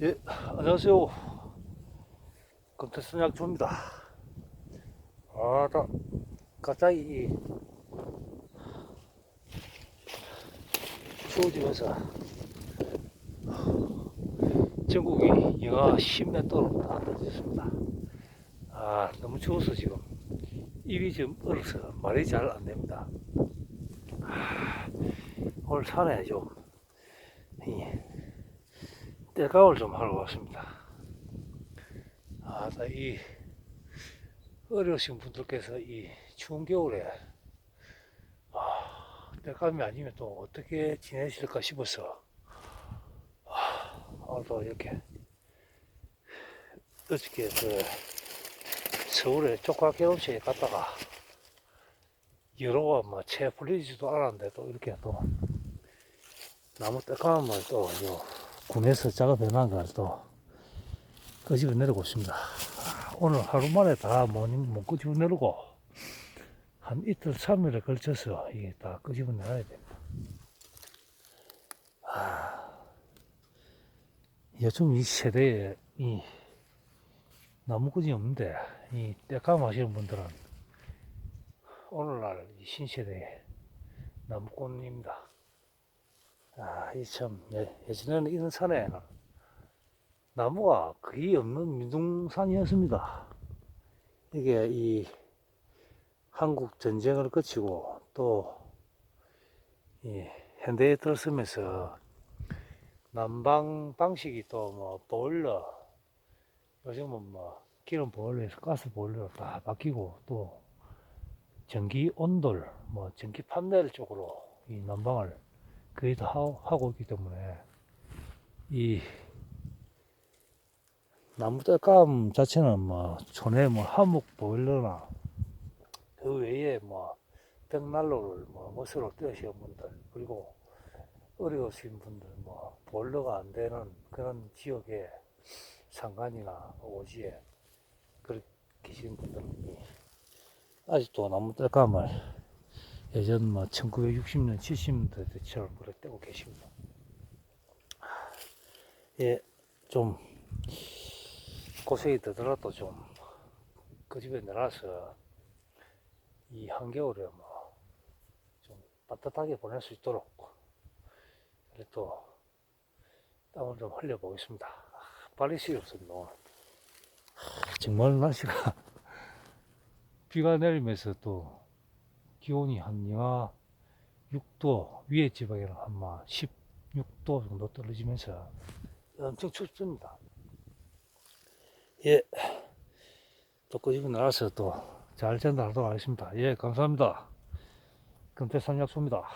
예, 안녕하세요. 금태선 약조입니다. 아다, 갑자기 이 추워지면서 전국이 영하 10m로 다 떨어졌습니다. 아, 너무 추워서 지금 입이 좀 얼어서 말이 잘 안 됩니다. 아, 오늘 산에 좀 이, 떼가을 좀 하러 왔습니다. 아, 나이 어려우신 분들께서 이 추운 겨울에 아, 떼감이 아니면 또 어떻게 지내실까 싶어서 아, 오늘도 이렇게 어저께 그 서울에 조카 결혼식에 갔다가 여러와 뭐채 풀리지도 않았는데 또 이렇게 또 나무 떼감을 또 요, 군에서 작업해놓은 걸또 끄집어 내리고 있습니다. 아, 오늘 하루 만에 다 못, 못 끄집어 내리고 한 이틀, 삼일에 걸쳐서 이게 다 끄집어 내야 됩니다. 아, 요즘 이 세대에 이 나무꾼이 없는데 이 떼감 하시는 분들은 오늘날 이 신세대의 나무꾼입니다. 아, 이 참, 예, 예전에는 이런 산에는 나무가 거의 없는 민둥산이었습니다. 이게 이 한국 전쟁을 거치고 또 이 현대에 들어서면서 난방 방식이 또 뭐 보일러 요즘은 뭐 기름 보일러에서 가스 보일러로 다 바뀌고 또 전기 온돌 뭐 전기 판넬 쪽으로 이 난방을 거의 다 하고, 있기 때문에 이 나무 땔감 자체는 뭐 촌에 뭐 하목 보일러나 그 외에 뭐 벽난로를 뭐 멋으로 떼으신 분들 그리고 어려우신 분들 뭐 보일러가 안 되는 그런 지역에 상간이나 오지에 그렇게 계신 분들은 아직도 나무 땔감을 예전 뭐 1960년, 70년대 때처럼 그래 떼고 계십니다. 예, 좀 고생이 되더라도 좀 그 집에 내려서 이 한겨울에 뭐 좀 따뜻하게 보낼 수 있도록 또 땀을 좀 흘려보겠습니다. 아, 빨리. 오늘. 아, 정말 날씨가 비가 내리면서 또 기온이 한 영하 6도 위에 지방에는 한마 16도 정도 떨어지면서 엄청 춥습니다. 예, 또 끄집어 나와서 또 잘 전달하도록 하겠습니다. 예, 감사합니다. 금태산 약소입니다.